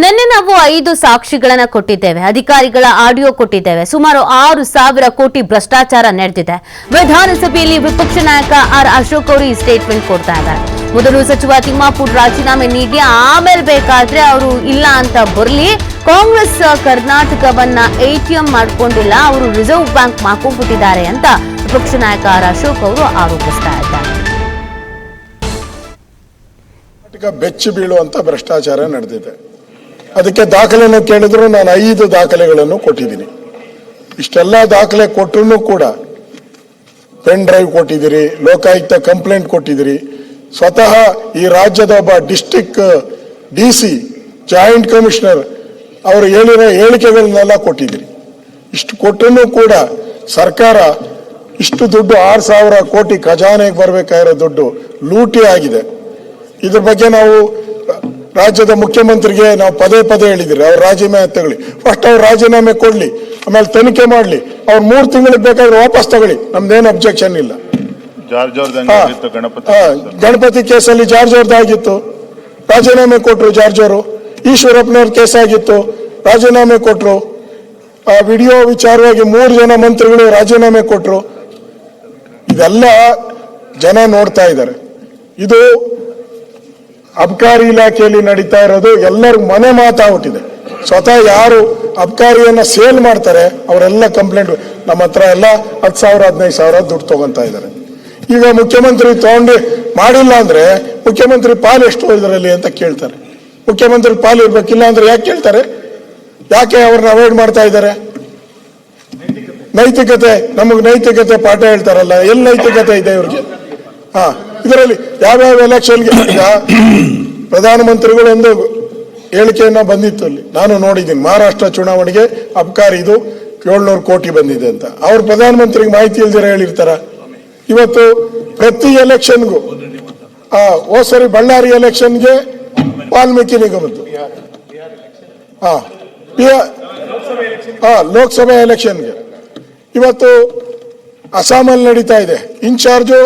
ನಿನ್ನೆ ನಾವು ಐದು ಸಾಕ್ಷಿಗಳನ್ನ ಕೊಟ್ಟಿದ್ದೇವೆ, ಅಧಿಕಾರಿಗಳ ಆಡಿಯೋ ಕೊಟ್ಟಿದ್ದೇವೆ. ಸುಮಾರು ಆರು ಸಾವಿರ ಕೋಟಿ ಭ್ರಷ್ಟಾಚಾರ ನಡೆದಿದೆ. ವಿಧಾನಸಭೆಯಲ್ಲಿ ವಿಪಕ್ಷ ನಾಯಕ ಆರ್ ಅಶೋಕ್ ಅವರು ಈ ಸ್ಟೇಟ್ಮೆಂಟ್ ಕೊಡ್ತಾ ಇದ್ದಾರೆ. ಮೊದಲು ಸಚಿವ ತಿಮ್ಮಾಪುರ್ ರಾಜೀನಾಮೆ ನೀಡಿ, ಆಮೇಲೆ ಬೇಕಾದ್ರೆ ಅವರು ಇಲ್ಲ ಅಂತ ಬರಲಿ. ಕಾಂಗ್ರೆಸ್ ಕರ್ನಾಟಕವನ್ನ ಎಟಿಎಂ ಮಾಡ್ಕೊಂಡಿಲ್ಲ, ಅವರು ರಿಸರ್ವ್ ಬ್ಯಾಂಕ್ ಮಾಡ್ಕೊಂಡ್ಬಿಟ್ಟಿದ್ದಾರೆ ಅಂತ ವಿಪಕ್ಷ ನಾಯಕ ಆರ್ ಅಶೋಕ್ ಅವರು ಆರೋಪಿಸ್ತಾ ಇದ್ದಾರೆ. ಬೆಚ್ಚಿ ಬೀಳುವಂತ ಭ್ರಷ್ಟಾಚಾರ ನಡೆದಿದೆ. ಅದಕ್ಕೆ ದಾಖಲೆಯನ್ನು ಕೇಳಿದ್ರು ನಾನು ಐದು ದಾಖಲೆಗಳನ್ನು ಕೊಟ್ಟಿದ್ದೀನಿ. ಇಷ್ಟೆಲ್ಲ ದಾಖಲೆ ಕೊಟ್ಟರು ಕೂಡ ಪೆನ್ ಡ್ರೈವ್ ಕೊಟ್ಟಿದ್ದೀರಿ, ಲೋಕಾಯುಕ್ತ ಕಂಪ್ಲೇಂಟ್ ಕೊಟ್ಟಿದ್ದೀರಿ. ಸ್ವತಃ ಈ ರಾಜ್ಯದ ಒಬ್ಬ district D C, joint commissioner ಅವರು ಹೇಳಿರೋ ಹೇಳಿಕೆಗಳನ್ನೆಲ್ಲ ಕೊಟ್ಟಿದ್ದೀರಿ. ಇಷ್ಟು ಕೊಟ್ಟರು ಕೂಡ ಸರ್ಕಾರ ಇಷ್ಟು ದುಡ್ಡು ಆರು ಸಾವಿರ ಕೋಟಿ ಖಜಾನೆಗೆ ಬರಬೇಕಾಗಿರೋ ದುಡ್ಡು ಲೂಟಿ ಆಗಿದೆ. ಇದ್ರ ಬಗ್ಗೆ ನಾವು ರಾಜ್ಯದ ಮುಖ್ಯಮಂತ್ರಿಗೆ ನಾವು ಪದೇ ಪದೇ ಹೇಳಿದಿರಿ ಅವ್ರ ರಾಜೀನಾಮೆ ತಗೊಳ್ಳಿ. ಫಸ್ಟ್ ಅವ್ರ ರಾಜೀನಾಮೆ ಕೊಡ್ಲಿ ಆಮೇಲೆ ತನಿಖೆ ಮಾಡ್ಲಿ. ಅವ್ರು ಮೂರು ತಿಂಗಳಿಗೆ ಬೇಕಾದ್ರೆ ವಾಪಸ್ ತಗೊಳ್ಳಿ ನಮ್ದೇನು ಅಬ್ಜೆಕ್ಷನ್ ಇಲ್ಲ. ಗಣಪತಿ ಕೇಸಲ್ಲಿ? ಜಾರ್ಜ್ ಅವ್ರದ್ದು ಆಗಿತ್ತು. ರಾಜೀನಾಮೆ ಕೊಟ್ರು ಜಾರ್ಜ್ ಅವರು. ಈಶ್ವರಪ್ಪನವ್ರ ಕೇಸ್ ಆಗಿತ್ತು ರಾಜೀನಾಮೆ ಕೊಟ್ರು. ಆ ವಿಡಿಯೋ ವಿಚಾರವಾಗಿ ಮೂರು ಜನ ಮಂತ್ರಿಗಳು ರಾಜೀನಾಮೆ ಕೊಟ್ರು. ಇದೆಲ್ಲ ಜನ ನೋಡ್ತಾ ಇದ್ದಾರೆ. ಇದು ಅಬ್ಕಾರಿ ಇಲಾಖೆಯಲ್ಲಿ ನಡೀತಾ ಇರೋದು ಎಲ್ಲರಿಗೂ ಮನೆ ಮಾತಾಗ್ಬಿಟ್ಟಿದೆ ಸ್ವತಃ ಯಾರು ಅಬ್ಕಾರಿಯನ್ನು ಸೇಲ್ ಮಾಡ್ತಾರೆ, ಅವರೆಲ್ಲ ಕಂಪ್ಲೇಂಟ್, ನಮ್ಮ ಹತ್ರ ಎಲ್ಲ ಹತ್ತು ಸಾವಿರ, ಹದಿನೈದು ಸಾವಿರ ದುಡ್ಡು ತಗೊಂತಾ ಇದ್ದಾರೆ. ಈಗ ಮುಖ್ಯಮಂತ್ರಿ ತಗೊಂಡು ಮಾಡಿಲ್ಲ ಅಂದರೆ ಮುಖ್ಯಮಂತ್ರಿ ಪಾಲು ಎಷ್ಟು ಇದರಲ್ಲಿ ಅಂತ ಕೇಳ್ತಾರೆ. ಮುಖ್ಯಮಂತ್ರಿ ಪಾಲು ಇರಬೇಕಿಲ್ಲ ಅಂದರೆ ಯಾಕೆ ಕೇಳ್ತಾರೆ? ಯಾಕೆ ಅವ್ರನ್ನ ಅವಾಯ್ಡ್ ಮಾಡ್ತಾ ಇದ್ದಾರೆ? ನೈತಿಕತೆ, ನಮಗೆ ನೈತಿಕತೆ ಪಾಠ ಹೇಳ್ತಾರಲ್ಲ, ಎಲ್ಲಿ ನೈತಿಕತೆ ಇದೆ ಇವ್ರಿಗೆ? ಹಾ. ಇದರಲ್ಲಿ ಯಾವ್ಯಾವ ಎಲೆಕ್ಷನ್ಗೆ ಈಗ ಪ್ರಧಾನಮಂತ್ರಿಗಳು ಒಂದು ಹೇಳಿಕೆಯನ್ನ ಬಂದಿತ್ತು ಅಲ್ಲಿ. ನಾನು ನೋಡಿದ್ದೀನಿ. ಮಹಾರಾಷ್ಟ್ರ ಚುನಾವಣೆಗೆ ಅಬ್ಕಾರಿ ಇದು ಏಳ್ನೂರು ಕೋಟಿ ಬಂದಿದೆ ಅಂತ. ಅವ್ರು ಪ್ರಧಾನಮಂತ್ರಿಗೆ ಮಾಹಿತಿ ಇಲ್ದಿರ ಹೇಳಿರ್ತಾರ? ಇವತ್ತು ಪ್ರತಿ ಎಲೆಕ್ಷನ್ಗೂ ಓ ಸರಿ ಬಳ್ಳಾರಿ ಎಲೆಕ್ಷನ್ಗೆ ವಾಲ್ಮೀಕಿ ನಿಗಮದ್ದು ಹಾ ಹಾ ಲೋಕಸಭೆ ಎಲೆಕ್ಷನ್ಗೆ ಇವತ್ತು ಅಸ್ಸಾಮಲ್ಲಿ ನಡೀತಾ ಇದೆ. ಇನ್ಚಾರ್ಜು